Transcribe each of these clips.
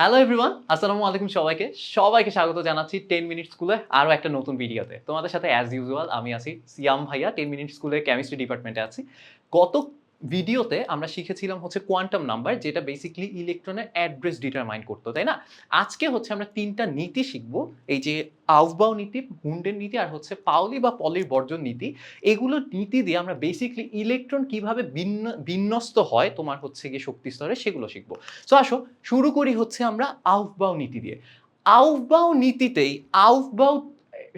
Hello everyone আসসালামু আলাইকুম সবাইকে। সবাইকে স্বাগত জানাচ্ছি টেন মিনিট স্কুলে আরও একটা নতুন ভিডিওতে। তোমাদের সাথে অ্যাজ ইউজুয়াল আমি আছি সিয়াম ভাইয়া। টেন মিনিট স্কুলে কেমিস্ট্রি ডিপার্টমেন্টে আছি। গত ভিডিওতে আমরা শিখেছিলাম হচ্ছে কোয়ান্টাম নাম্বার যেটা বেসিক্যালি ইলেকট্রনের অ্যাড্রেস ডিটারমাইন করতো, তাই না? আজকে হচ্ছে আমরা তিনটা নীতি শিখব, এই যে আউফবাউ নীতি, হুন্ডের নীতি আর হচ্ছে পাউলি বা পলির বর্জন নীতি। এগুলো নীতি দিয়ে আমরা বেসিক্যালি ইলেকট্রন কীভাবে বিন্যস্ত হয় তোমার হচ্ছে গিয়ে শক্তি স্তরে সেগুলো শিখব। সো আসো, শুরু করি হচ্ছে আমরা আউফবাউ নীতি দিয়ে। আউফবাউ নীতিতেই আউফবাউ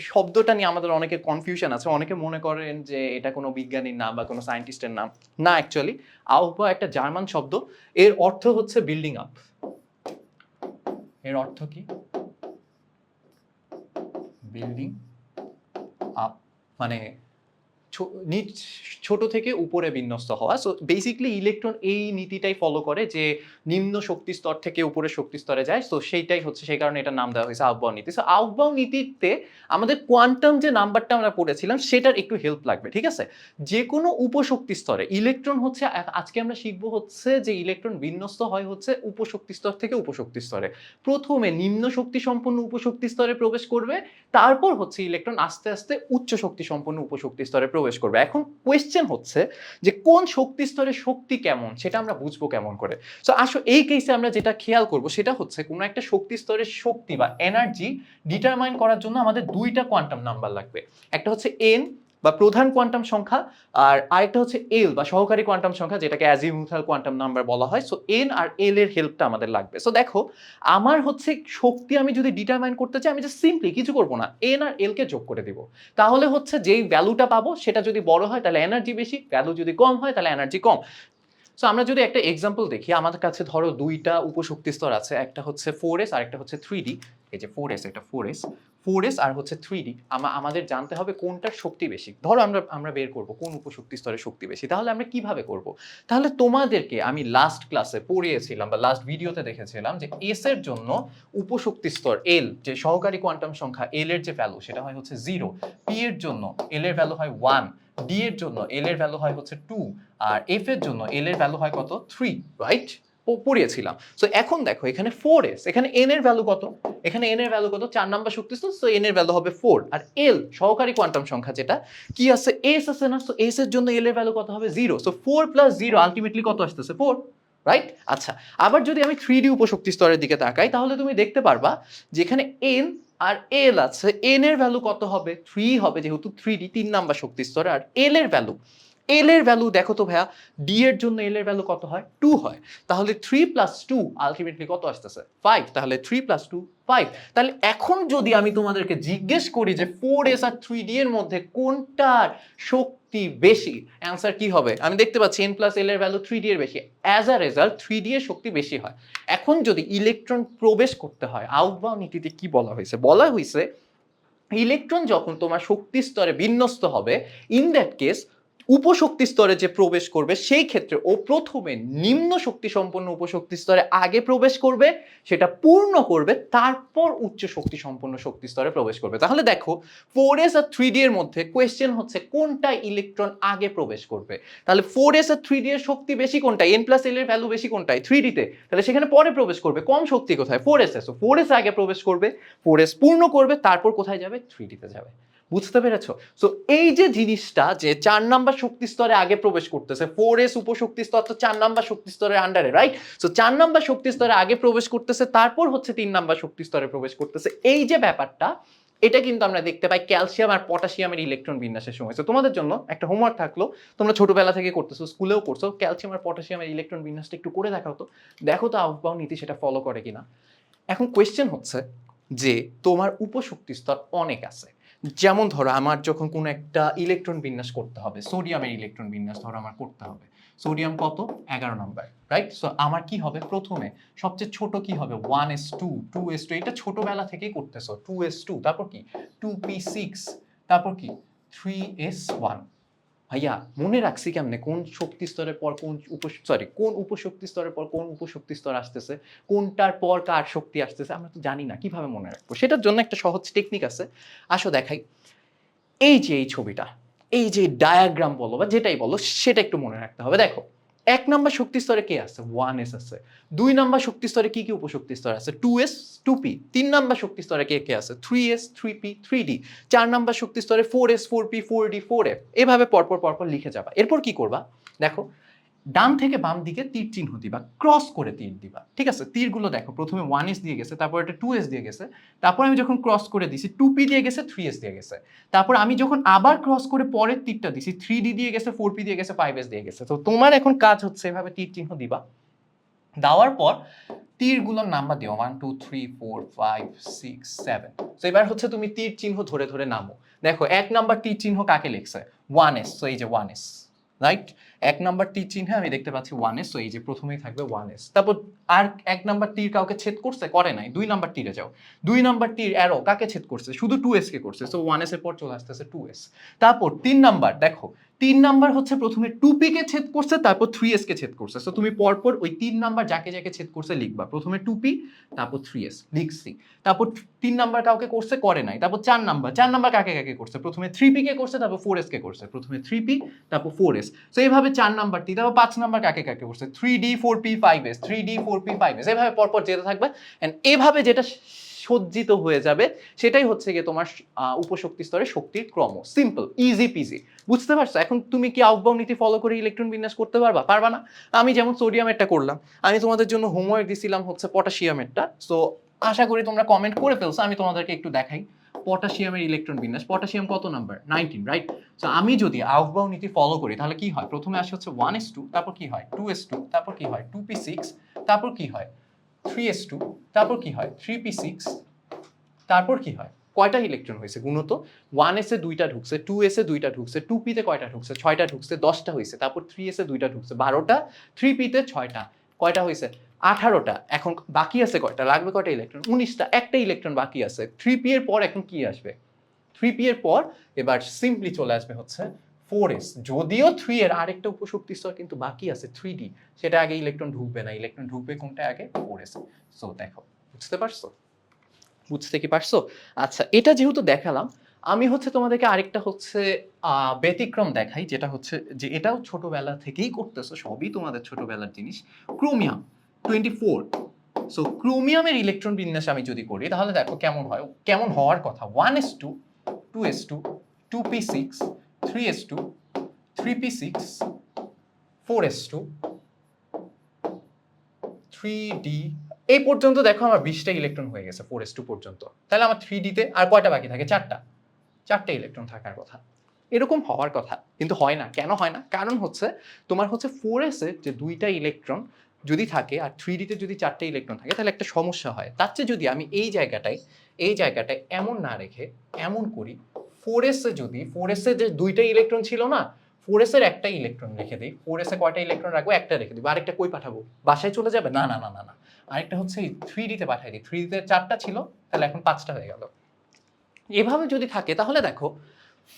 শব্দটা নিয়ে আমাদের অনেকে কনফিউশন আছে। অনেকে মনে করেন যে এটা কোনো বিজ্ঞানীর নাম বা কোনো সায়েন্টিস্টের নাম। না অ্যাকচুয়ালি আহবা একটা জার্মান শব্দ। এর অর্থ হচ্ছে বিল্ডিং আপ এর অর্থ কি? বিল্ডিং আপ মানে নিচ, ছোট থেকে উপরে বিন্যস্ত হওয়া। সো বেসিক্যালি ইলেকট্রন এই নীতিটাই ফলো করে যে, নিম্ন শক্তি স্তর থেকে উপরে শক্তি স্তরে যায়। সো সেইটাই হচ্ছে, সেই কারণে এটা নাম দেওয়া হয়েছে আহ্বান নীতি। সো আহ্বান নীতিতে আমাদের কোয়ান্টাম যে নাম্বারটা আমরা পড়েছিলাম, সেটার একটু হেল্প লাগবে, ঠিক আছে? যে কোনো উপশক্তি স্তরে ইলেকট্রন হচ্ছে আজকে আমরা শিখব হচ্ছে যে ইলেকট্রন বিন্যস্ত হয় হচ্ছে উপশক্তি স্তর থেকে উপশক্তি স্তরে। প্রথমে নিম্ন শক্তি সম্পন্ন উপশক্তি স্তরে প্রবেশ করবে, তারপর হচ্ছে ইলেকট্রন আস্তে আস্তে উচ্চ শক্তি সম্পন্ন উপশক্তি স্তরে প্রবেশ করবে। এখন কোয়েশ্চেন হচ্ছে যে কোন শক্তি স্তরে শক্তি কেমন? সেটা আমরা বুঝব কেমন করে। সো আসো এই কেসে আমরা যেটা খেয়াল করব সেটা হচ্ছে কোনো একটা শক্তি স্তরের শক্তি বা এনার্জি ডিটারমাইন করার জন্য আমাদের দুইটা কোয়ান্টাম নাম্বার লাগবে। একটা হচ্ছে এন বা প্রধান কোয়ান্টাম সংখ্যা, আর আরেকটা হচ্ছে এল বা সহকারী কোয়ান্টাম সংখ্যা, যেটাকে অ্যাজিমুথাল কোয়ান্টাম নাম্বার বলা হয়। সো এন আর এল এর হেল্পটা আমাদের লাগবে। সো দেখো, আমার হচ্ছে শক্তি আমি যদি ডিটারমাইন করতে চাই, আমি যে সিম্পলি কিছু করব না। এন আর এল কে যোগ করে দিব। তাহলে হচ্ছে যেই ভ্যালুটা পাবো, সেটা যদি বড় হয়, তাহলে এনার্জি বেশি। ভ্যালু যদি কম হয়, তাহলে এনার্জি কম। সো আমরা যদি একটা এক্সাম্পল দেখি আমাদের কাছে ধরো দুইটা উপশক্তি স্তর আছে, একটা হচ্ছে ফোর এস আর একটা হচ্ছে থ্রি ডি এই যে ফোর এস এটা ফোর এস ফোর এস আর হচ্ছে থ্রি ডি আমাদের জানতে হবে কোনটার শক্তি বেশি। ধরো আমরা আমরা বের করব, কোন উপশক্তি স্তরে শক্তি বেশি। তাহলে আমরা কীভাবে করব? তাহলে তোমাদেরকে আমি লাস্ট ক্লাসে পড়িয়েছিলাম বা লাস্ট ভিডিওতে দেখেছিলাম যে এস এর জন্য উপশক্তি স্তর এল যে সহকারী কোয়ান্টাম সংখ্যা এল এর যে ভ্যালু সেটা হয় হচ্ছে জিরো পি এর জন্য এল এর ভ্যালু হয় ওয়ান ডি এর জন্য এল এর ভ্যালু হয় হচ্ছে টু আর এফ এর জন্য এল এর ভ্যালু হয় কত? Three right পড়িয়েছিলাম। সো এখন দেখো, এখানে ফোর এস এখানে এন এর ভ্যালু কত? এখানে এন এর ভ্যালু কত? চার নাম্বার শক্তি সো এন এর ভ্যালু হবে ফোর আর এল সহকারী কোয়ান্টাম সংখ্যা যেটা, কি আছে? এস আছে না? সো এস এর জন্য এল এর ভ্যালু কত হবে? Zero so four plus zero ultimately কত আসতেছে? ফোর রাইট আচ্ছা আবার যদি আমি থ্রি ডি উপশক্তি স্তরের দিকে তাকাই, তাহলে তুমি দেখতে পারবা যেখানে এন আর এল আছে এন এর ভ্যালু কত হবে? থ্রি হবে, যেহেতু থ্রি ডি তিন নাম্বার শক্তি স্তরে, আর এল এর ভ্যালু এল এর ভ্যালু দেখো তো ভাইয়া ডি এর জন্য এল এর ভ্যালু কত হয়? টু হয়। তাহলে থ্রি প্লাস টু আলটিমেটলি কত আসতেছে? ফাইভ তাহলে থ্রি প্লাস টু ফাইভ তাহলে এখন যদি আমি তোমাদেরকে জিজ্ঞেস করি যে ফোর এস আর থ্রি ডি এর মধ্যে কোনটার শক্তি বেশি অ্যান্সার কি হবে? আমি দেখতে পাচ্ছি এন প্লাস এল এর ভ্যালু থ্রি ডি এর বেশি। As a result three d এর শক্তি বেশি হয়। এখন যদি ইলেকট্রন প্রবেশ করতে হয় আউটবাউ নীতিতে কি বলা হয়েছে? বলা হয়েছে ইলেকট্রন যখন তোমার শক্তি স্তরে বিন্যস্ত হবে ইন দ্যাট কেস উপশক্তি স্তরে যে প্রবেশ করবে, সেই ক্ষেত্রে ও প্রথমে নিম্ন শক্তি সম্পন্ন উপশক্তি স্তরে আগে প্রবেশ করবে, সেটা পূর্ণ করবে, তারপর উচ্চ শক্তি সম্পন্ন শক্তি স্তরে প্রবেশ করবে। তাহলে দেখো ফোর এস আর থ্রি ডি এর মধ্যে কোয়েশ্চেন হচ্ছে কোনটা ইলেকট্রন আগে প্রবেশ করবে? তাহলে ফোর এস আর থ্রি ডি এর শক্তি বেশি কোনটায় এন প্লাস এল এর ভ্যালু বেশি কোনটায় থ্রি ডিতে তাহলে সেখানে পরে প্রবেশ করবে, কম শক্তি কোথায়? Four s s four s আগে প্রবেশ করবে ফোর এস পূর্ণ করবে, তারপর কোথায় যাবে? থ্রি ডিতে যাবে। বুঝতে পেরেছ? সো এই যে জিনিসটা যে চার নাম্বার শক্তি স্তরে আগে প্রবেশ করতেছে ফোর এস উপশক্তি স্তর তো চার নাম্বার শক্তি স্তরের আন্ডারে রাইট সো চার নাম্বার শক্তি স্তরে আগে প্রবেশ করতেছে, তারপর হচ্ছে তিন নাম্বার শক্তি স্তরে প্রবেশ করতেছে। এই যে ব্যাপারটা, এটা কিন্তু আমরা দেখতে পাই ক্যালসিয়াম আর পটাশিয়ামের ইলেকট্রন বিন্যাসের সময়। তো তোমাদের জন্য একটা হোমওয়ার্ক থাকল। তোমরা ছোটবেলা থেকে করতেছো স্কুলেও করছ, ক্যালসিয়াম আর পটাশিয়ামের ইলেকট্রন বিন্যাসটা একটু করে দেখাও তো। দেখো তো আউটবাউ নীতি সেটা ফলো করে কিনা। এখন কোয়েশ্চেন হচ্ছে যে তোমার উপশক্তি স্তর অনেক আছে। যেমন ধরো আমার যখন কোনো একটা ইলেকট্রন বিন্যাস করতে হবে সোডিয়ামের ইলেকট্রন বিন্যাস ধরো আমার করতে হবে। সোডিয়াম কত? এগারো নম্বর রাইট সো আমার কি হবে? প্রথমে সবচেয়ে ছোট কি হবে? One s two two s two এটা ছোটবেলা থেকেই করতেছো টু এস টু তারপর কি? টু পি সিক্স তারপর কি? থ্রি এস ওয়ান ভাইয়া, মনে রাখছি কেমনে? কোন শক্তি স্তরের পর কোন উপ সরি কোন উপশক্তি স্তরের পর কোন উপশক্তি স্তর আসতেছে? কোনটার পর কার শক্তি আসতেছে? আমরা তো জানি না, কীভাবে মনে রাখব? সেটার জন্য একটা সহজ টেকনিক আছে। আসো দেখাই। এই যে এই ছবিটা, এই যে ডায়াগ্রাম বলো বা যেটাই বলো, সেটা একটু মনে রাখতে হবে। দেখো এক নাম্বার শক্তি স্তরে কে আছে? ওয়ান এস আছে। দুই নাম্বার শক্তি স্তরে কি কি উপশক্তি স্তর আছে? টু এস টু পি তিন নাম্বার শক্তি স্তরে কে কে আছে? Three s three p three d চার নাম্বার শক্তি স্তরে four s four p four d four f এভাবে পরপর পরপর লিখে যাবা। এরপর কি করবা? দেখো ডান থেকে বাম দিকে তীর চিহ্ন দিবা ক্রস করে তীর দিবা। ঠিক আছে? তীরগুলো দেখো, প্রথমে ওয়ান এস দিয়ে গেছে, তারপর এটা টু এস দিয়ে গেছে, তারপর আমি যখন ক্রস করে দিছি টু পি দিয়ে গেছে থ্রি এস দিয়ে গেছে। তারপর আমি যখন আবার ক্রস করে পরের তীরটা দিছি থ্রি ডি দিয়ে গেছে ফোর পি দিয়ে গেছে ফাইভ এস দিয়ে গেছে। তো তোমার এখন কাজ হচ্ছে এভাবে তীর চিহ্ন দিবা। দেওয়ার পর তীরগুলোর নাম্বার দিও one two three four five six seven তো এবার হচ্ছে তুমি তীর চিহ্ন ধরে ধরে নামো। দেখো, এক নাম্বার তীর চিহ্ন কাকে লিখছে? ওয়ান এস তো এই যে ওয়ান এস রাইট এক নাম্বার টি চিহ্নে আমি দেখতে পাচ্ছি ওয়ান এস তো এই যে প্রথমেই থাকবে ওয়ান এস তারপর আর এক নাম্বার টির কাউকে ছেদ করছে? করে নাই। দুই নাম্বার টিরে যাও। দুই নাম্বার টির অ্যারো কাকে ছেদ করছে? শুধু টু এস কে করছে। সো ওয়ানের পর চলে আসতেছে টু এস তারপর তিন নাম্বার দেখো তিন নাম্বার হচ্ছে প্রথমে টু পি কে ছেদ করছে, তারপর থ্রি এস কে ছেদ করছে। সো তুমি পরপর ওই তিন নাম্বার যাকে যাকে ছেদ করছে লিখবা। প্রথমে টু পি তারপর থ্রি এস লিখছি। তারপর তিন নাম্বার কাউকে করছে, করে নাই। তারপর চার নাম্বার চার নাম্বার কাকে কাকে করছে? প্রথমে থ্রি পি কে করছে, তারপর ফোর এস কে করছে। প্রথমে থ্রি পি তারপর ফোর এস তো এইভাবে চার নাম্বারটি তারপর পাঁচ নাম্বার কাকে কাকে করছে? Three d four p five s three d four p five s এভাবে পরপর যেতে থাকবে। অ্যান্ড এভাবে যেটা সজ্জিত হয়ে যাবে, সেটাই হচ্ছে গিয়ে তোমার উপশক্তি স্তরে শক্তির ক্রম সিম্পল ইজি পিজি বুঝতে পারছ? এখন তুমি কি আউটবাউন্ড নীতি ফলো করে ইলেকট্রন বিন্যাস করতে পারবা? পারবা না? আমি যেমন সোডিয়ামেরটা করলাম, আমি তোমাদের জন্য হোমওয়ার্ক দিছিলাম হচ্ছে পটাশিয়ামেরটা সো আশা করি তোমরা কমেন্ট করে ফেলছো, আমি তোমাদেরকে একটু দেখাই। পটাশিয়ামের ইলেকট্রন বিন্যাস। পটাশিয়াম কত নাম্বার নাইনটিন রাইট তো আমি যদি আউটবাউন্ড নীতি ফলো করি, তাহলে কি হয়? প্রথমে আসে হচ্ছে ওয়ান এস টু তারপর কি হয়? টু এস টু তারপর কি হয়? টু পি সিক্স তারপর কি হয়? থ্রি এস টু তারপর কি হয়? থ্রি পি সিক্স তারপর কি হয়? কয়টা ইলেকট্রন হয়েছে গুণত ওয়ান এসে দুইটা ঢুকছে টু এসে দুইটা ঢুকছে টু পিতে কয়টা ঢুকছে? ছয়টা ঢুকছে, দশটা হয়েছে, তারপর থ্রি এসে দুইটা ঢুকছে, বারোটা থ্রি পিতে ছয়টা, কয়টা হয়েছে? আঠারোটা, এখন বাকি আছে কয়টা? লাগবে কয়টা ইলেকট্রন উনিশটা, একটা ইলেকট্রন বাকি আছে। থ্রি পি এর পর এখন কি আসবে? থ্রি পি এর পর এবার সিম্পলি চলে আসবে হচ্ছে ফোর এস যদিও থ্রি এর আরেকটা উপশক্তি স্তর কিন্তু বাকি আছে থ্রি ডি সেটা আগে ইলেকট্রন ঢুকবে না ইলেকট্রন ঢুকবে কোনটা আগে ফোর এস সো দেখো, বুঝতে পারছ? বুঝতে কি পারছ? আচ্ছা এটা যেহেতু দেখালাম, আমি হচ্ছে তোমাদেরকে আরেকটা হচ্ছে ব্যতিক্রম দেখাই, যেটা হচ্ছে যে এটাও ছোটবেলা থেকেই করতেছো, সবই তোমাদের ছোটবেলার জিনিস। ক্রোমিয়াম টোয়েন্টি ফোর সো ক্রোমিয়ামের ইলেকট্রন বিন্যাস আমি যদি করি, তাহলে দেখো কেমন হয়, কেমন হওয়ার কথা। One s two two s two two p six three s two three p six four s two three d এই পর্যন্ত দেখো আমার বিশটা ইলেকট্রন হয়ে গেছে ফোর এস টু পর্যন্ত। তাহলে আমার থ্রি ডিতে আর কয়টা বাকি থাকে? চারটা। চারটে ইলেকট্রন থাকার কথা। এরকম হওয়ার কথা, কিন্তু হয় না। কেন হয় না? কারণ হচ্ছে, তোমার হচ্ছে ফোর এসে যে দুইটা ইলেকট্রন যদি থাকে, আর থ্রি ডিতে যদি চারটে ইলেকট্রন থাকে, তাহলে একটা সমস্যা হয়। তার চেয়ে যদি আমি এই জায়গাটায় এই জায়গাটায় এমন না রেখে, এমন করি ফোর এসে যদি ফোর এসে যে দুইটা ইলেকট্রন ছিল না ফোর এসের একটা ইলেকট্রন রেখে দিই ফোর এসে কয়টা ইলেকট্রন রাখব? একটা রেখে দিই আরেকটা কই পাঠাবো? বাসায় চলে যাবে? না না না না না। আরেকটা হচ্ছে থ্রি ডিতে পাঠাই দিই। থ্রি ডিতে চারটা ছিল, তাহলে এখন পাঁচটা হয়ে গেল। এভাবে যদি থাকে, তাহলে দেখো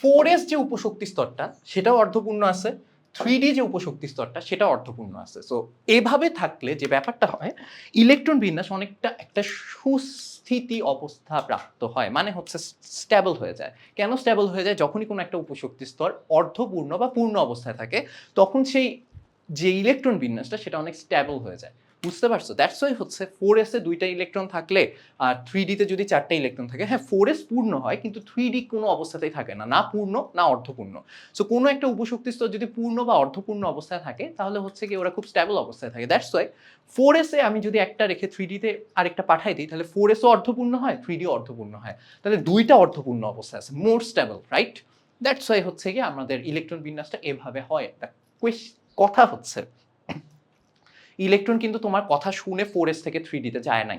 ফোর এস যে উপশক্তি স্তরটা, সেটাও অর্ধপূর্ণ আছে থ্রি ডি যে উপশক্তি স্তরটা, সেটা অর্থপূর্ণ আছে। সো এভাবে থাকলে যে ব্যাপারটা হয়, ইলেকট্রন বিন্যাস অনেকটা একটা সুস্থিতি অবস্থা প্রাপ্ত হয় মানে হচ্ছে স্ট্যাবল হয়ে যায়। কেন স্ট্যাবল হয়ে যায়? যখনই কোনো একটা উপশক্তি স্তর অর্ধপূর্ণ বা পূর্ণ অবস্থায় থাকে, তখন সেই যে ইলেকট্রন বিন্যাসটা, সেটা অনেক স্ট্যাবল হয়ে যায়। বুঝতে পারছ? দ্যাটস ওয়াই হচ্ছে ফোর এসে দুইটা ইলেকট্রন থাকলে, আর থ্রি ডিতে যদি চারটা ইলেকট্রন থাকে হ্যাঁ ফোর এস পূর্ণ হয়, কিন্তু থ্রি ডি কোনো অবস্থাতেই থাকে না না পূর্ণ, না অর্ধপূর্ণ। সো কোনো একটা উপশক্তি স্তর যদি পূর্ণ বা অর্ধপূর্ণ অবস্থায় থাকে, তাহলে হচ্ছে কি ওরা খুব স্ট্যাবল অবস্থায় থাকে। দ্যাটস ওয়াই ফোর এসে আমি যদি একটা রেখে থ্রি ডিতে আরেকটা পাঠাই দিই, তাহলে ফোর এসও অর্ধপূর্ণ হয় থ্রি ডিও অর্ধপূর্ণ হয়। তাহলে দুইটা অর্ধপূর্ণ অবস্থায় আছে more stable right that's why হচ্ছে কি আমাদের ইলেকট্রন বিন্যাসটা এভাবে হয়। কথা হচ্ছে ইলেকট্রন কিন্তু তোমার কথা শুনে ফোর এস থেকে থ্রি ডিতে যায় নাই।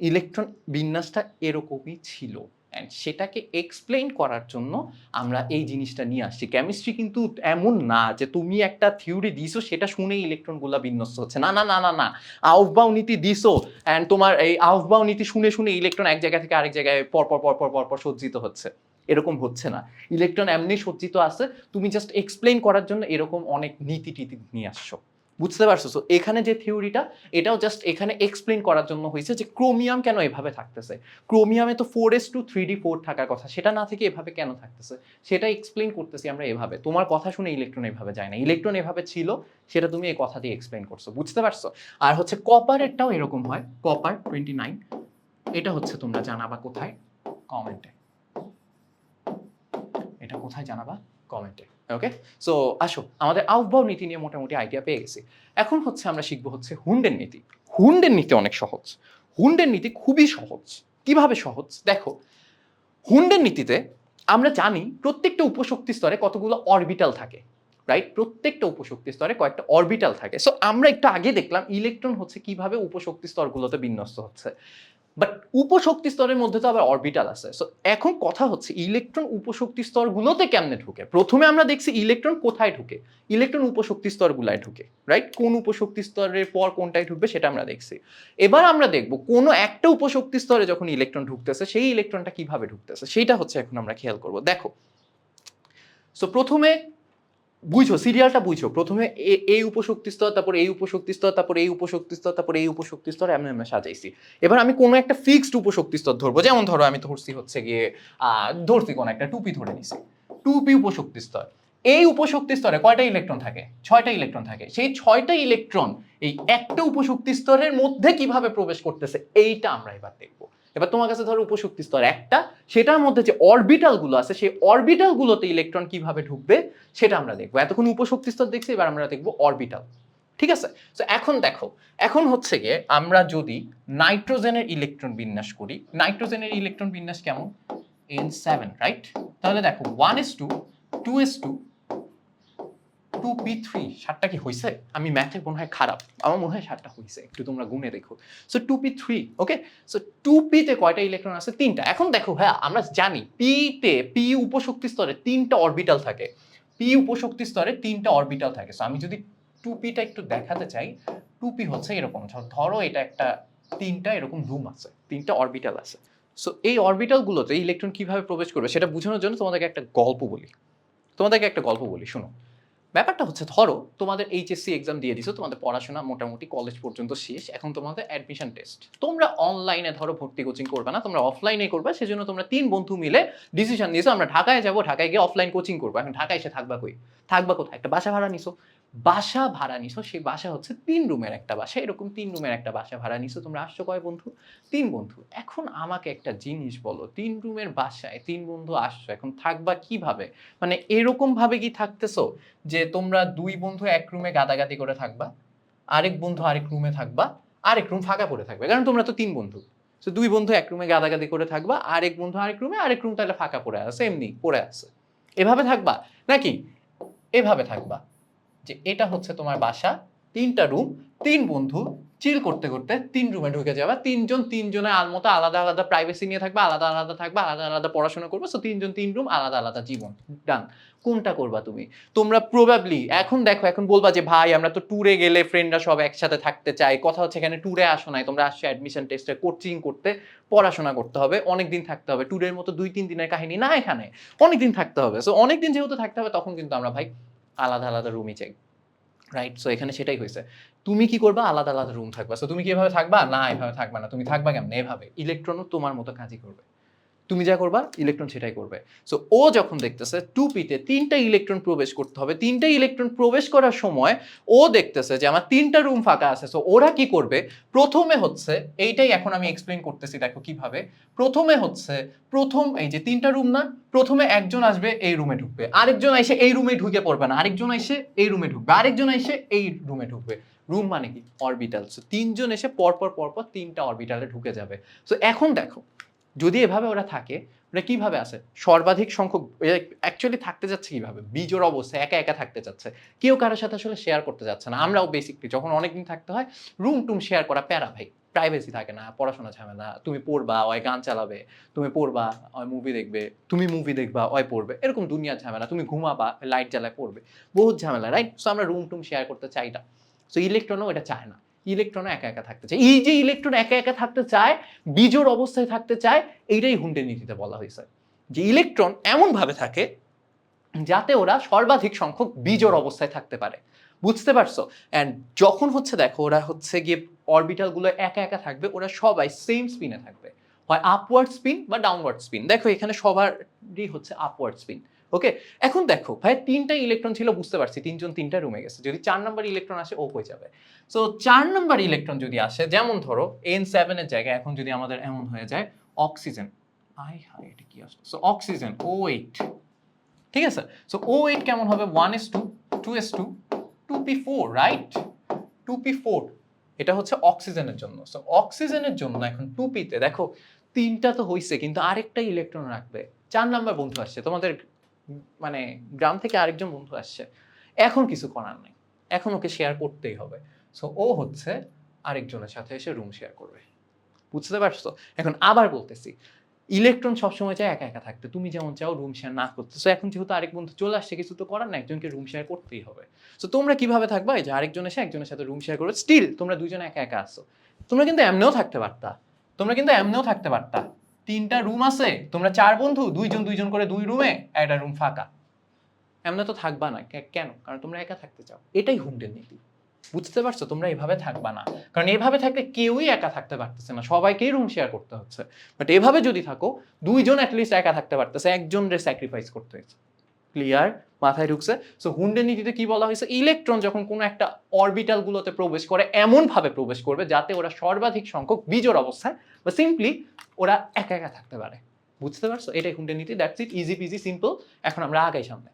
ইলেকট্রন বিন্যাসটা এরকমই ছিল। অ্যান্ড সেটাকে এক্সপ্লেইন করার জন্য আমরা এই জিনিসটা নিয়ে আসছি। কেমিস্ট্রি কিন্তু এমন না যে তুমি একটা থিওরি দিছো, সেটা শুনেই ইলেকট্রনগুলো বিন্যস্ত হচ্ছে। না না না না না। আউফবাউ নীতি দিছো অ্যান্ড তোমার এই আউফবাউ নীতি শুনে শুনে ইলেকট্রন এক জায়গা থেকে আরেক জায়গায় পরপর পরপর পরপর সজ্জিত হচ্ছে। এরকম হচ্ছে না। ইলেকট্রন এমনি সজ্জিত আছে। তুমি জাস্ট এক্সপ্লেইন করার জন্য এরকম অনেক নীতি টিতি নিয়ে আসছো। বুঝতে পারছ? তো এখানে যে থিওরিটা এটাও জাস্ট এখানে এক্সপ্লেন করার জন্য হয়েছে যে ক্রোমিয়াম কেন এভাবে থাকতেছে? ক্রোমিয়ামে তো four s two three d four থাকার কথা, সেটা না থেকে এভাবে কেন থাকতেছে? সেটা এক্সপ্লেন করতেছি আমরা এভাবে। তোমার কথা শুনে ইলেকট্রন এভাবে যায় না। ইলেকট্রন এভাবে ছিল, সেটা তুমি এই কথা দিয়ে এক্সপ্লেন করছ। বুঝতে পারছ? আর হচ্ছে কপারেরটাও এরকম হয়। কপার টোয়েন্টি নাইন এটা হচ্ছে তোমরা জানাবা কোথায়? কমেন্টে এটা কোথায় জানাবা? কমেন্টে ওকে সো আসো, আমাদের আউটবাউ নীতি নিয়ে মোটামুটি আইডিয়া পেয়ে গেছি। এখন হচ্ছে আমরা শিখব হচ্ছে হুন্ডের নীতি। হুন্ডের নীতি অনেক সহজ। হুন্ডের নীতি খুবই সহজ। কীভাবে সহজ? দেখো, হুন্ডের নীতিতে আমরা জানি প্রত্যেকটা উপশক্তি স্তরে কতগুলো অরবিটাল থাকে রাইট প্রত্যেকটা উপশক্তি স্তরে কয়েকটা অরবিটাল থাকে। সো আমরা একটু আগে দেখলাম ইলেকট্রন হচ্ছে কীভাবে উপশক্তি স্তরগুলোতে বিন্যস্ত হচ্ছে। বাট উপশক্তি স্তরের মধ্যে তো আবার অরবিটাল আছে। সো এখন কথা হচ্ছে ইলেকট্রন উপশক্তি স্তরগুলোতে কেমনে ঢুকে? প্রথমে আমরা দেখছি ইলেকট্রন কোথায় ঢুকে? ইলেকট্রন উপশক্তি স্তরগুলায় ঢুকে রাইট কোন উপশক্তি স্তরের পর কোনটায় ঢুকবে সেটা আমরা দেখছি। এবার আমরা দেখব, কোনো একটা উপশক্তি স্তরে যখন ইলেকট্রন ঢুকতেছে, সেই ইলেকট্রনটা কীভাবে ঢুকতেছে? সেইটা হচ্ছে এখন আমরা খেয়াল করব। দেখো সো প্রথমে বুঝো সিরিয়ালটা বুঝো। প্রথমে এই উপশক্তি স্তর তারপর এই উপশক্তি স্তর তারপর এই উপশক্তি স্তর তারপর এই উপশক্তি স্তর এমন আমরা সাজাইছি। এবার আমি কোনো একটা ফিক্সড উপশক্তি স্তর ধরবো। যেমন ধরো, আমি ধরছি হচ্ছে গিয়ে ধরছি কোনো একটা টুপি ধরে নিছি। টুপি উপশক্তি স্তর এই উপশক্তি স্তরে কয়টা ইলেকট্রন থাকে? ছয়টা ইলেকট্রন থাকে। সেই ছয়টা ইলেকট্রন এই একটা উপশক্তি স্তরের মধ্যে কীভাবে প্রবেশ করতেছে, এইটা আমরা এবার দেখব। এবার তোমার কাছে ধরো উপশক্তি স্তর একটা, সেটার মধ্যে যে অরবিটালগুলো আছে, সেই অরবিটাল গুলোতে ইলেকট্রন কীভাবে ঢুকবে, সেটা আমরা দেখব। এতক্ষণ উপশক্তি স্তর দেখছি, এবার আমরা দেখব অরবিটাল ঠিক আছে? তো এখন দেখো, এখন হচ্ছে গিয়ে আমরা যদি নাইট্রোজেনের ইলেকট্রন বিন্যাস করি নাইট্রোজেনের ইলেকট্রন বিন্যাস কেমন? এন সেভেন রাইট তাহলে দেখো one s two two s two two p three সাতটা কি হয়েছে আমি ম্যাথে মনে হয় খারাপ আমার মনে হয় সাতটা হয়েছে একটু তোমরা গুনে দেখো। So two p three okay so two পিতে কয়টা ইলেকট্রন আছে? তিনটা। এখন দেখো হ্যাঁ আমরা জানি পিতে পি উপশক্তি স্তরে তিনটা অরবিটাল থাকে। পি উপশক্তি স্তরে তিনটা অরবিটাল থাকে। সো আমি যদি টু পিটা একটু দেখাতে চাই টু পি হচ্ছে এরকম। ধরো এটা একটা তিনটা এরকম রুম আছে, তিনটা অরবিটাল আছে। সো এই অরবিটালগুলোতে ইলেকট্রন কীভাবে প্রবেশ করবে, সেটা বোঝানোর জন্য তোমাদেরকে একটা গল্প বলি। তোমাদেরকে একটা গল্প বলি, শোনো। ব্যাপারটা হচ্ছে, ধরো তোমাদের এইচএসসি এক্সাম দিয়ে দিছো, তোমাদের পড়াশোনা মোটামুটি কলেজ পর্যন্ত শেষ, এখন তোমাদের অ্যাডমিশন টেস্ট তোমরা অনলাইনে ধরো ভর্তি কোচিং করবে না, তোমরা অফলাইনে করবে, সেজন্য তোমরা তিন বন্ধু মিলে ডিসিশন নিয়েছো, আমরা ঢাকায় যাব, ঢাকায় গিয়ে অফলাইন কোচিং করব। এখন ঢাকায় এসে থাকবা কই? থাকবা কোথায়? একটা বাসা ভাড়া নিছো। বাসা ভাড়া নিছো, সেই বাসা হচ্ছে তিন রুমের একটা বাসা। এরকম তিন রুমের একটা বাসা ভাড়া নিছো, তোমরা আসছো কয় বন্ধু? তিন বন্ধু। এখন আমাকে একটা জিনিস বলো, তিন রুমের বাসায় তিন বন্ধু আসছো, এখন থাকবা কীভাবে? মানে এরকম ভাবে কি থাকতেছো যে তোমরা দুই বন্ধু এক রুমে গাদাগাদি করে থাকবা, আরেক বন্ধু আরেক রুমে থাকবা, আরেক রুম ফাঁকা পড়ে থাকবে। কারণ তোমরা তো তিন বন্ধু। তো দুই বন্ধু এক রুমে গাদাগাদি করে থাকবা, আরেক বন্ধু আরেক রুমে, আরেক রুম তাহলে ফাঁকা পড়ে আছে, এমনি পড়ে আছে। এভাবে থাকবা? নাকি? এভাবে থাকবা। যে এটা হচ্ছে তোমার বাসা, তিনটা রুম তিন বন্ধু চিল করতে করতে তিন রুমে ঢুকে যাবা। তিনজন তিনজনের আলমতো আলাদা আলাদা প্রাইভেসি নিয়ে থাকবা, আলাদা আলাদা থাকবা, আলাদা আলাদা পড়াশোনা করবে। সো তিনজন তিন রুম আলাদা আলাদা জীবন। ডান কোনটা করবা তুমি? তোমরা প্রবাবলি এখন দেখো, এখন বলবা যে, ভাই, আমরা তো ট্যুরে গেলে ফ্রেন্ডরা সব একসাথে থাকতে চাই। কথা হচ্ছে এখানে ট্যুরে আসো নাই, তোমরা আসছো অ্যাডমিশন টেস্টে কোচিং করতে, পড়াশোনা করতে হবে অনেক দিন থাকতে হবে। ট্যুরের মতো দুই, তিন দিনের কাহিনী না এখানে অনেক দিন থাকতে হবে। সো অনেক দিন যেহেতু থাকতে হবে, তখন কিন্তু আমরা, ভাই আলাদা আলাদা রুমই চাই রাইট সো এখানে সেটাই হয়েছে। তুমি কি করবা? আলাদা আলাদা রুম থাকবা। সো তুমি কি এভাবে থাকবা? না, এভাবে থাকবা না। তুমি থাকবা কেমন? এভাবে। ইলেকট্রনও তোমার মতো কাজই করবে। তুমি যা করবা ইলেকট্রন সেটাই করবে। সো ও যখন দেখতেছে টু পিতে তিনটা ইলেকট্রন প্রবেশ করতে হবে। তিনটা ইলেকট্রন প্রবেশ করার সময় ও দেখতেছে যে, আমার তিনটা রুম ফাঁকা আছে। সো ওরা কি করবে? প্রথমে হচ্ছে, এইটাই এখন আমি এক্সপ্লেন করতেছি, দেখো কীভাবে। প্রথমে হচ্ছে, প্রথম এই যে তিনটা রুম না, প্রথমে একজন আসবে, এই রুমে ঢুকবে। আরেকজন এসে এই রুমে ঢুকে পড়বে না। আরেকজন এসে এই রুমে ঢুকবে। আরেকজন এসে এই রুমে ঢুকবে। রুম মানে কি? অরবিটাল সো তিনজন এসে পরপর পরপর তিনটা অরবিটালে ঢুকে যাবে। সো এখন দেখো যদি এভাবে ওরা থাকে, ওরা কীভাবে আসে সর্বাধিক সংখ্যক অ্যাকচুয়ালি থাকতে যাচ্ছে কীভাবে? বীজোর অবস্থায় একা একা থাকতে যাচ্ছে। কেউ কারোর সাথে আসলে শেয়ার করতে যাচ্ছে না। আমরাও বেসিকলি যখন অনেকদিন থাকতে হয় রুম টুম শেয়ার করা প্যারা ভাই। প্রাইভেসি থাকে না, পড়াশোনা ঝামেলা, তুমি পড়বা, ওই গান চালাবে, তুমি পড়বা, ওই মুভি দেখবে, তুমি মুভি দেখবা, ওই পড়বে। এরকম দুনিয়ার ঝামেলা, তুমি ঘুমাবা লাইট জ্বালায় পড়বে। বহুত ঝামেলা রাইট সো আমরা রুম টুম শেয়ার করতে চাই না সো ইলেকট্রনও এটা চায় না। ইলেকট্রনও একা একা থাকতে চায়। এই যে ইলেকট্রন একা একা থাকতে চায় বীজোর অবস্থায় থাকতে চায়, এইটাই হুন্ডের নীতিতে বলা হয়েছে। যে ইলেকট্রন এমনভাবে থাকে যাতে ওরা সর্বাধিক সংখ্যক বীজোর অবস্থায় থাকতে পারে। বুঝতে পারছ? অ্যান্ড যখন হচ্ছে দেখো, ওরা হচ্ছে গিয়ে অরবিটালগুলো একা একা থাকবে, ওরা সবাই সেম স্পিনে থাকবে। হয় আপওয়ার্ড স্পিন বা ডাউনওয়ার্ড স্পিন দেখো এখানে সবারই হচ্ছে আপওয়ার্ড স্পিন ওকে এখন দেখো, ভাই তিনটা ইলেকট্রন ছিল, বুঝতে পারছি, তিনজন তিনটা রুমে গেছে। যদি চার নাম্বার ইলেকট্রন আসে, ও হয়ে যাবে। সো চার নাম্বার ইলেকট্রন যদি আসে, যেমন ধরো এন সেভেনের জায়গায় এখন যদি আমাদের এমন হয়ে যায় অক্সিজেন আই হাই এটা কি আসলো? সো অক্সিজেন ও এইট ঠিক আছে? সো ও এইট কেমন হবে? One s two two s two two p four right two p four এটা হচ্ছে অক্সিজেনের জন্য। সো অক্সিজেনের জন্য এখন টু পিতে দেখো, তিনটা তো হইছে, কিন্তু আরেকটা ইলেকট্রন রাখবে। চার নাম্বার বন্ধু আসছে, তোমাদের মানে গ্রাম থেকে আরেকজন বন্ধু আসছে। এখন কিছু করার নেই। এখন ওকে শেয়ার করতেই হবে। সো ও হচ্ছে আরেকজনের সাথে এসে রুম শেয়ার করবে। বুঝতে পারছ এখন আবার বলতেছি ইলেকট্রন সবসময় চায় একা একা থাকতে। তুমি যেমন চাও রুম শেয়ার না করতে। সো এখন যেহেতু আরেক বন্ধু চলে আসছে, কিছু তো করার না একজনকে রুম শেয়ার করতেই হবে। সো তোমরা কীভাবে থাকবা? যে আরেকজন এসে একজনের সাথে রুম শেয়ার করবে। স্টিল তোমরা দুজন একা একা আসছো তোমরা কিন্তু এমনিও থাকতে পারতা। তোমরা কিন্তু এমনিও থাকতে পারতা। তিনটা রুম আছে। তোমরা চার বন্ধু, দুইজন দুইজন করে দুই রুমে একটা রুম ফাঁকা। এমনি তো থাকবা না। কেন? কারণ তোমরা একা থাকতে চাও। এটাই হুন্ডের নীতি। বুঝতে পারছ? তোমরা এভাবে থাকবা না। কারণ এভাবে থাকলে কেউই একা থাকতে পারতেছে না। সবাইকেই রুম শেয়ার করতে হচ্ছে। বাট এভাবে যদি থাকো, দুইজন অ্যাটলিস্ট একা থাকতে পারতেছে। একজনের স্যাক্রিফাইস করতে হয়েছে ক্লিয়ার মাথায় ঢুকছে। সো হুন্ডের নীতিতে কি বলা হয়েছে? ইলেকট্রন যখন কোনো একটা অরবিটালগুলোতে প্রবেশ করে, এমনভাবে প্রবেশ করবে যাতে ওরা সর্বাধিক সংখ্যক বিজোড় অবস্থায় বা সিম্পলি ওরা একা একা থাকতে পারে। বুঝতে পারছ? এটাই হুন্ডের নীতি। That's it easy peasy simple এখন আমরা আগাই সামনে।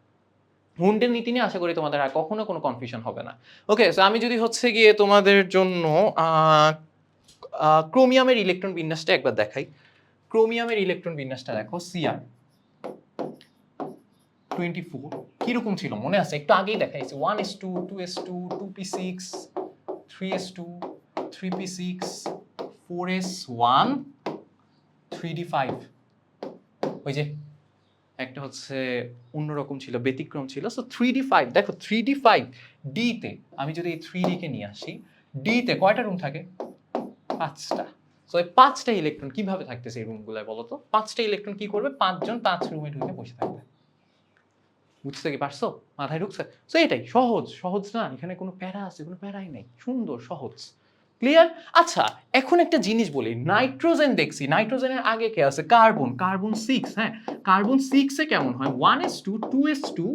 হুন্ডের নীতি নিয়ে আশা করি তোমাদের আর কখনো কোনো কনফিউশন হবে না। ওকে সো আমি যদি হচ্ছে গিয়ে তোমাদের জন্য ক্রোমিয়ামের ইলেকট্রন বিন্যাসটা একবার দেখাই। ক্রোমিয়ামের ইলেকট্রন বিন্যাসটা দেখো সিআর টোয়েন্টি ফোর কীরকম ছিল? মনে আছে? একটু আগেই দেখাইছি। One s two two s two two p six three s two three p six four s one three d five ওই যে, একটা হচ্ছে অন্যরকম ছিল, ব্যতিক্রম ছিল। সো থ্রি ডি ফাইভ দেখো থ্রি ডি ফাইভ ডিতে আমি যদি এই থ্রি ডিকে নিয়ে আসি ডিতে কয়টা রুম থাকে? পাঁচটা। সো এই পাঁচটা ইলেকট্রন কীভাবে থাকতেছে এই রুমগুলোয় বলো তো? পাঁচটা ইলেকট্রন কি করবে? পাঁচজন পাঁচ রুমে ঢুকে বসে থাকবে। বুঝতে কি পারছ? মাথায় ঢুকছে? সো এটাই, সহজ সহজ না, এখানে কোনো প্যারা আছে, কোনো প্যারাই নেই, সুন্দর, সহজ। ক্লিয়ার আচ্ছা এখন একটা জিনিস বলি, নাইট্রোজেন দেখছি, নাইট্রোজেনের আগে কে আছে? কার্বন কার্বন সিক্স হ্যাঁ কার্বন সিক্সে কেমন হয়? One s two two s two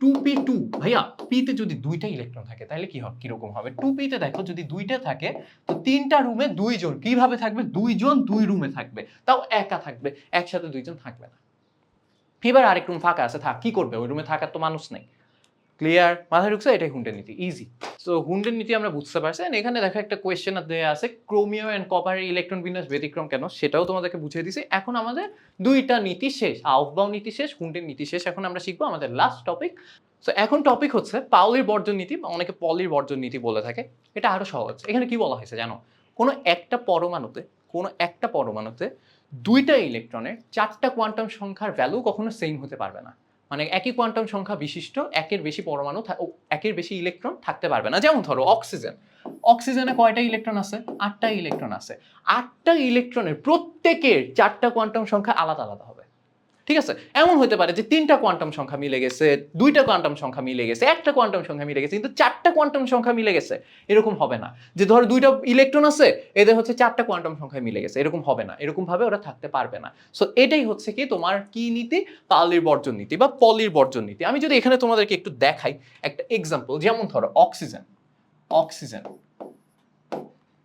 two p two ভাইয়া পিতে যদি দুইটা ইলেকট্রন থাকে, তাহলে কি হবে কীরকম হবে? টু পিতে দেখো যদি দুইটা থাকে, তো তিনটা রুমে দুইজন, কীভাবে থাকবে? দুইজন দুই রুমে থাকবে, তাও একা থাকবে, একসাথে দুইজন থাকবে না। এবার আরেক রুম ফাঁকা আছে, থাক, কি করবে? ওই রুমে থাকার তো মানুষ নেই। ক্লিয়ার মাথায় ঢুকছে, এটাই হুন্ডের নীতি ইজি সো হুন্ডের নীতি আমরা বুঝতে পারছি এখানে দেখো একটা কোয়েশ্চেন দেওয়া আছে ক্রোমিও অ্যান্ড কপারের ইলেকট্রন বিন্যাস ব্যতিক্রম কেন? সেটাও তোমাদেরকে বুঝিয়ে দিছি। এখন আমাদের দুইটা নীতি শেষ আউফবাউ নীতি শেষ হুন্ডের নীতি শেষ, এখন আমরা শিখব আমাদের লাস্ট টপিক সো এখন টপিক হচ্ছে পাউলির বর্জন নীতি, বা অনেকে পলির বর্জন নীতি বলে থাকে। এটা আরও সহজ। এখানে কি বলা হয়েছে জানো? কোনো একটা পরমাণুতে, কোনো একটা পরমাণুতে দুইটা ইলেকট্রনের চারটা কোয়ান্টাম সংখ্যার ভ্যালু কখনো সেম হতে পারবে না। মানে একই কোয়ান্টাম সংখ্যা বিশিষ্ট, একের বেশি পরমাণু একের বেশি ইলেকট্রন থাকতে পারবে না। যেমন ধরো অক্সিজেন অক্সিজেনে কয়টা ইলেকট্রন আছে? আটটা ইলেকট্রন আছে। আটটা ইলেকট্রনের প্রত্যেকের চারটা কোয়ান্টাম সংখ্যা আলাদা আলাদা হবে। ঠিক আছে? এমন হতে পারে যে তিনটা কোয়ান্টাম সংখ্যা মিলে গেছে, দুইটা কোয়ান্টাম সংখ্যা মিলে গেছে, একটা কোয়ান্টাম সংখ্যা মিলে গেছে, কিন্তু চারটা কোয়ান্টাম সংখ্যা মিলে গেছে, এরকম হবে না। যে ধরো দুইটা ইলেকট্রন আছে, এদের হচ্ছে চারটা কোয়ান্টাম সংখ্যা মিলে গেছে, এরকম হবে না এরকম ভাবে ওরা থাকতে পারবে না। সো এটাই হচ্ছে কি তোমার কি নীতি? পালির বর্জন নীতি বা পলির বর্জন নীতি। আমি যদি এখানে তোমাদেরকে একটু দেখাই, একটা এক্সাম্পল যেমন ধরো অক্সিজেন অক্সিজেন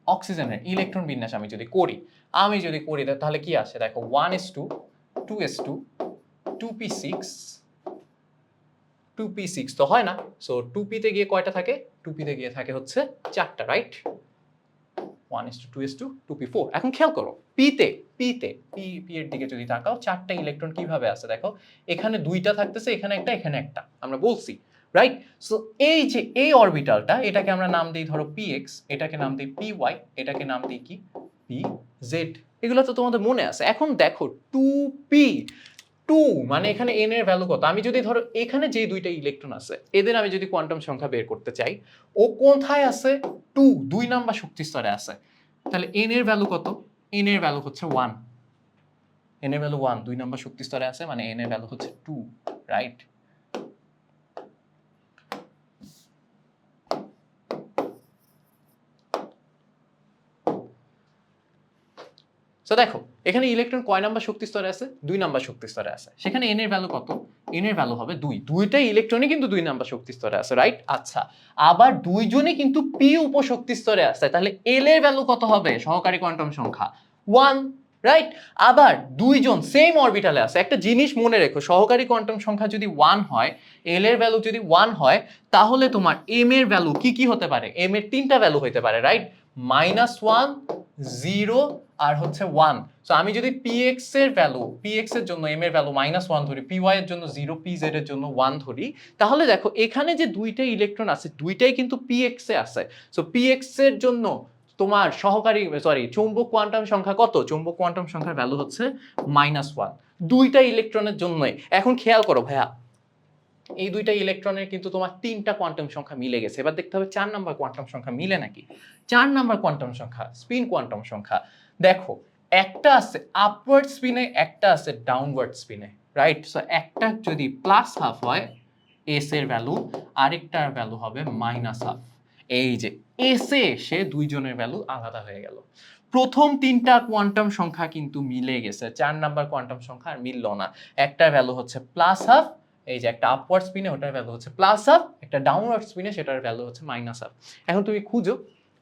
অক্সিজেনের ইলেকট্রন বিন্যাস আমি যদি করি, আমি যদি করি, তাহলে কি আসে? দেখো one s two two s two two p six two p six তো হয় না। সো টু পিতে গিয়ে কয়টা থাকে? টু পিতে গিয়ে থাকে হচ্ছে চারটা right one s two two s two two p four এখন খেয়াল করো পিতে পিতে পি পি এর দিকে যদি তাকাও, চারটা ইলেকট্রন কীভাবে আছে দেখো? এখানে দুইটা থাকতেছে, এখানে একটা এখানে একটা, আমরা বলছি রাইট সো এই যে এই অরবিটালটা এটাকে আমরা নাম দিই ধরো এক্স এটাকে নাম দিই পি ওয়াই এটাকে নাম দিই কি? পি জেড এগুলো তো তোমাদের মনে আছে। এখন দেখো টু পি টু মানে এখানে এন এর ভ্যালু কত? আমি যদি ধরো, এখানে যে দুইটা ইলেকট্রন আছে, এদের আমি যদি কোয়ান্টাম সংখ্যা বের করতে চাই, ও কোথায় আছে? টু দুই নাম্বার শক্তি স্তরে আছে। তাহলে এন এর ভ্যালু কত? এন এর ভ্যালু হচ্ছে ওয়ান এন এর ভ্যালু ওয়ান দুই নাম্বার শক্তি স্তরে আছে মানে এন এর ভ্যালু হচ্ছে টু রাইট সো দেখো, এখানে ইলেকট্রন কয় নাম্বার শক্তি স্তরে আছে? দুই নাম্বার শক্তি স্তরে আছে। সেখানে এন এর ভ্যালু কত? এন এর ভ্যালু হবে দুই। দুইটাই ইলেকট্রনই কিন্তু দুই নাম্বার শক্তি স্তরে আছে রাইট আচ্ছা আবার দুইজনই কিন্তু পি উপশক্তি স্তরে আছে, তাহলে এল এর ভ্যালু কত হবে? সহকারী কোয়ান্টাম সংখ্যা ওয়ান রাইট আবার দুইজন সেম অরবিটালে আছে। একটা জিনিস মনে রেখো, সহকারী কোয়ান্টাম সংখ্যা যদি ওয়ান হয় এল এর ভ্যালু যদি ওয়ান হয়, তাহলে তোমার এম এর ভ্যালু কি কি হতে পারে? এম এর তিনটা ভ্যালু হতে পারে রাইট মাইনাস ওয়ান জিরো আর হচ্ছে ওয়ান সো আমি যদি পিএক্স এর ভ্যালু পিএক্স এর জন্য এম এর ভ্যালু মাইনাস ওয়ান ধরি ওয়াই এর জন্য জিরো পি জেড এর জন্য ওয়ান ধরি, তাহলে দেখো এখানে যে দুইটা ইলেকট্রন আছে, দুইটাই কিন্তু পিএক্স এ আছে। সো পিএক্স এর জন্য তোমার সহকারী সরি চৌম্বক কোয়ান্টাম সংখ্যা কত? চৌম্বক কোয়ান্টাম সংখ্যার ভ্যালু হচ্ছে মাইনাস ওয়ান দুইটা ইলেকট্রনের জন্যই। এখন খেয়াল করো ভাইয়া, এই দুইটা ইলেকট্রনের কিন্তু তোমার তিনটা কোয়ান্টাম সংখ্যা মিলে গেছে। এবার দেখতে হবে চার নাম্বার কোয়ান্টাম সংখ্যা মিলে নাকি? চার নাম্বার কোয়ান্টাম সংখ্যা স্পিন কোয়ান্টাম সংখ্যা। দেখো, একটা আছে আপওয়ার্ড স্পিনে একটা আছে ডাউনওয়ার্ড স্পিনে রাইট সো একটা যদি প্লাস হাফ হয় এস এর ভ্যালু আরেকটার ভ্যালু হবে মাইনাস হাফ এই যে এস দুইজনের ভ্যালু আলাদা হয়ে গেল। প্রথম তিনটা কোয়ান্টাম সংখ্যা কিন্তু মিলে গেছে। চার নাম্বার কোয়ান্টাম সংখ্যা আর মিললো না। একটার ভ্যালু হচ্ছে প্লাস হাফ এই যে একটা আপওয়ার্ড স্পিনে ওটার ভ্যালু হচ্ছে প্লাস হাফ একটা ডাউনওয়ার্ড স্পিনে সেটার ভ্যালু হচ্ছে মাইনাস হাফ এখন তুমি খুঁজো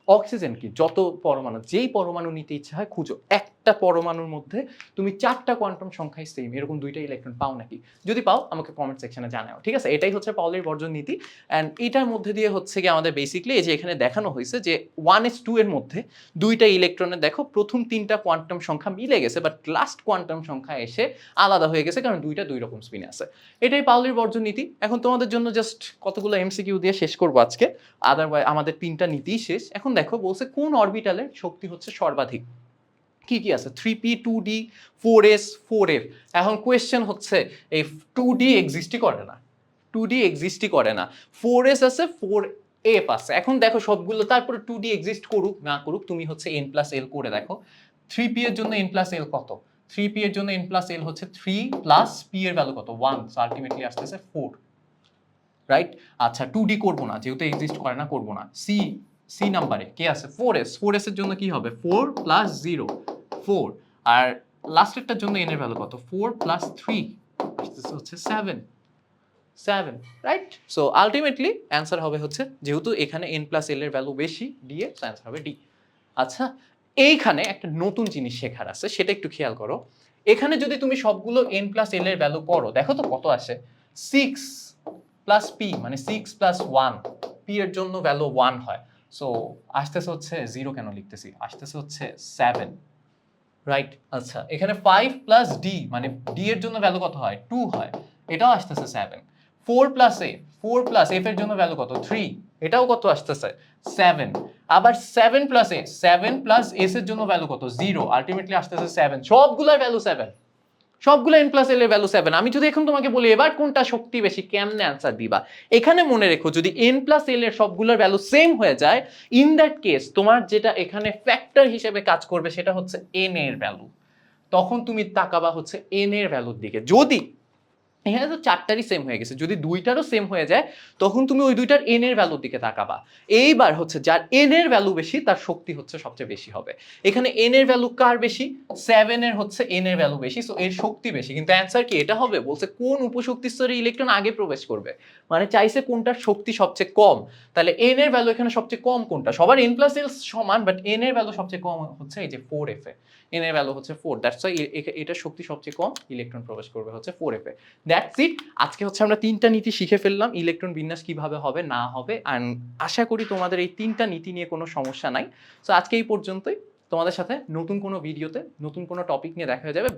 অক্সিজেন কি? যত পরমাণু যেই পরমাণু নিতে ইচ্ছা হয় খুঁজো। একটা পরমাণুর মধ্যে তুমি চারটা কোয়ান্টাম সংখ্যায় সেম এরকম দুইটা ইলেকট্রন পাও নাকি? যদি পাও, আমাকে কমেন্ট সেকশনে জানাও, ঠিক আছে? এটাই হচ্ছে পাওলের বর্জন নীতি অ্যান্ড এটার মধ্যে দিয়ে হচ্ছে কি আমাদের বেসিকলি এই যে এখানে দেখানো হয়েছে যে ওয়ান এস টু এর মধ্যে দুইটা ইলেকট্রনের দেখো, প্রথম তিনটা কোয়ান্টাম সংখ্যা মিলে গেছে বাট লাস্ট কোয়ান্টাম সংখ্যা এসে আলাদা হয়ে গেছে, কারণ দুইটা দুই রকম স্পিনে আছে। এটাই পাওলির বর্জন নীতি। এখন তোমাদের জন্য জাস্ট কতগুলো এমসিকিউ দিয়ে শেষ করব আজকে। আদারওয়াইজ আমাদের তিনটা নীতিই শেষ। এখন দেখো, বলছে কোন অরবিটালের শক্তি হচ্ছে সর্বাধিক? কি কি আছে? Three p two d four s four f এখন কোয়েশ্চেন হচ্ছে, এই টু ডি এক্সিস্টই করে না। টু ডি এক্সিস্টই করে না। ফোর এস আছে ফোর এফ আছে। এখন দেখো সবগুলো, তারপরে টু ডি এক্সিস্ট করুক, না করুক, তুমি হচ্ছে এন প্লাস এল করে দেখো। থ্রি পি এর জন্য এন প্লাস এল কত? থ্রি পি এর জন্য এন প্লাস এল হচ্ছে থ্রি প্লাস পি এর ভ্যালু কত? ওয়ান আলটিমেটলি আসতেছে ফোর রাইট আচ্ছা টু ডি করব না, যেহেতু এক্সিস্ট করে না, করব না। সি সি নাম্বারে কে আছে? ফোর এস ফোর এস এর জন্য কি হবে? ফোর প্লাস জিরো ফোর আর লাস্ট লাস্টেরটার জন্য এন এর ভ্যালু কত? ফোর প্লাস থ্রি হচ্ছে seven seven right so ultimately answer হবে হচ্ছে, যেহেতু এখানে এন প্লাস এল এর ভ্যালু বেশি ডি এর অ্যান্সার হবে ডি আচ্ছা এইখানে একটা নতুন জিনিস শেখার আছে, সেটা একটু খেয়াল করো। এখানে যদি তুমি সবগুলো এন প্লাস এল এর ভ্যালু করো, দেখো তো কত আসে। সিক্স প্লাস পি মানে সিক্স প্লাস ওয়ান পি এর জন্য ভ্যালু ওয়ান হয়। সো আসতেছে হচ্ছে জিরো কেন লিখতেছি? আসতেছে হচ্ছে সেভেন রাইট আচ্ছা এখানে ফাইভ প্লাস ডি মানে ডি এর জন্য ভ্যালু কত হয়? টু হয়। এটাও আসতেছে সেভেন ফোর প্লাস এ ফোর প্লাস এফ এর জন্য ভ্যালু কত? থ্রি এটাও কত আসতেছে? সেভেন আবার সেভেন প্লাস এ সেভেন প্লাস এস এর জন্য ভ্যালু কত? জিরো আলটিমেটলি আসতেছে সেভেন সবগুলোর ভ্যালু সেভেন সবগুলো এন প্লাস এল এর ভ্যালু সেভেন আমি যদি এখন তোমাকে বলি, এবার কোনটা শক্তি বেশি, কেমনে অ্যান্সার দিবা? এখানে মনে রেখো, যদি এন প্লাস এল এর সবগুলোর ভ্যালু সেম হয়ে যায় ইন দ্যাট কেস তোমার যেটা এখানে ফ্যাক্টর হিসেবে কাজ করবে সেটা হচ্ছে এন এর ভ্যালু তখন তুমি তাকাবা হচ্ছে এন এর ভ্যালুর দিকে। যদি এখানে তো চারটারই সেম হয়ে গেছে। যদি দুইটারও সেম হয়ে যায়, তখন তুমি ওই দুইটার এন এর ভ্যালুর দিকে তাকাবা। এইবার হচ্ছে যার এন এর ভ্যালু বেশি, তার শক্তি হচ্ছে সবচেয়ে বেশি হবে। এখানে এন এর ভ্যালু কার বেশি? সেভেন এর হচ্ছে এন এর ভ্যালু বেশি সো এর শক্তি বেশি। কিন্তু অ্যান্সার কি? এটা হবে, বলছে কোন উপশক্তি স্তরে ইলেকট্রন আগে প্রবেশ করবে? মানে চাইছে কোনটার শক্তি সবচেয়ে কম। তাহলে এন এর ভ্যালু এখানে সবচেয়ে কম কোনটা? সবার এন প্লাস এল সমান বাট এন এর ভ্যালু সবচেয়ে কম হচ্ছে এই যে ফোর এফ এ। এন এর ভ্যালু হচ্ছে ফোর দ্যাটস ওয়াই এটার শক্তি সবচেয়ে কম ইলেকট্রন প্রবেশ করবে হচ্ছে ফোর এফ দ্যাটস ইট আজকে হচ্ছে আমরা তিনটা নীতি শিখে ফেললাম ইলেকট্রন বিন্যাস কীভাবে হবে, না হবে অ্যান্ড আশা করি তোমাদের এই তিনটা নীতি নিয়ে কোনো সমস্যা নাই। সো আজকে এই পর্যন্তই। তোমাদের সাথে নতুন কোনো ভিডিওতে, নতুন কোনো টপিক নিয়ে দেখা হয়ে যাবে।